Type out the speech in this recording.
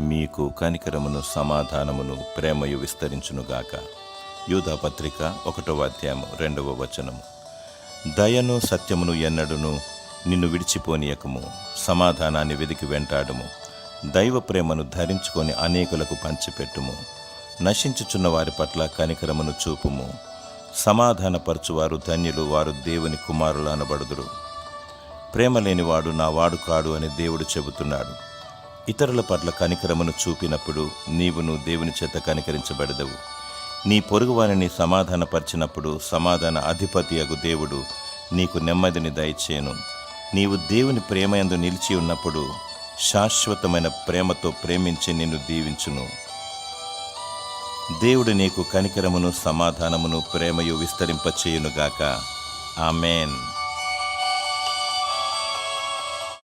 మీకు కనికరమును సమాధానమును ప్రేమయు విస్తరించునుగాక యూదా పత్రిక ఒకటవ అధ్యాయము రెండవ వచనము. దయను సత్యమును ఎన్నడును నిన్ను విడిచిపోనీయకము సమాధానాన్ని వెదికి వెంటాడము దైవ ప్రేమను ధరించుకొని అనేకులకు పంచిపెట్టుము నశించుచున్న వారి పట్ల కనికరమును చూపుము సమాధానపరచువారు ధన్యులు వారు దేవుని కుమారులు అనబడుదురు. ప్రేమ లేనివాడు నా వాడు కాడు అని దేవుడు చెబుతున్నాడు. ఇతరుల పట్ల కనికరమును చూపినప్పుడు నీవును దేవుని చేత కనికరించబడదవు. నీ పొరుగువారిని సమాధానపరిచినప్పుడు సమాధాన అధిపతి అగు దేవుడు నీకు నెమ్మదిని దయచేయను. నీవు దేవుని ప్రేమయందు నిలిచి ఉన్నప్పుడు శాశ్వతమైన ప్రేమతో ప్రేమించి నిన్ను దీవించును. దేవుడు నీకు కనికరమును సమాధానమును ప్రేమయు విస్తరింపచేయునుగాక. ఆమెన్.